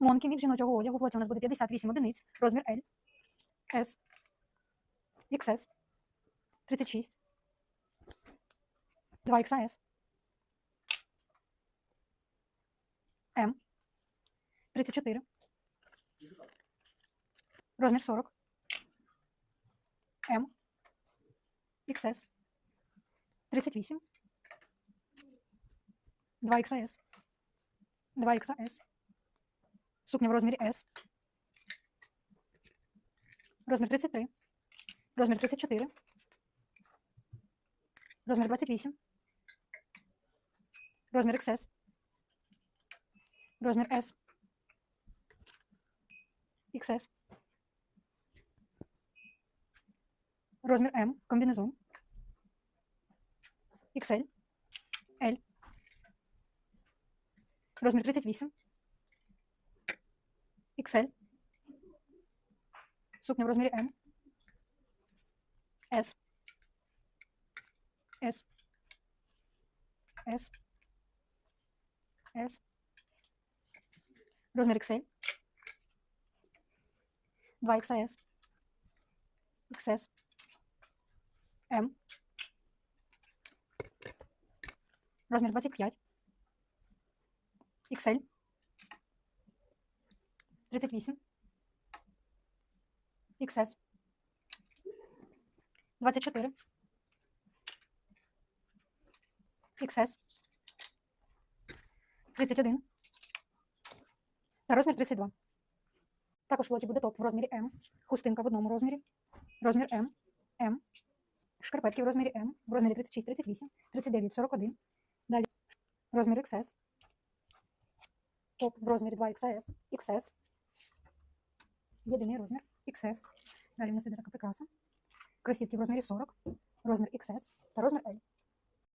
Монкі, мікс жіночого одягу, в у нас буде 58 одиниць, розмір L, S, XS, 36, 2XS, М, 34, розмір 40, М, XS, 38, 2XS, 2XS, сукня в розмірі S, розмір 33, розмір 34, розмір 28, розмір XS, розмір S, XS, розмір М, комбінезон, XL, L, розмір 38, XL, сукня в розмірі М, S, S, S, S, розмір XL, 2XS, XS, M, розмір 25, XL, 38, XS, 24, XS, 31 та розмір 32. Також в лоті буде топ в розмірі М, хустинка в одному розмірі, розмір М, М, шкарпетки в розмірі М, в розмірі 36, 38, 39, 41, далі розмір XS, топ в розмірі 2XS, XS, єдиний розмір XS. Далі в нас іде така прикраса. Кросівки в розмірі 40, розмір XS та розмір L.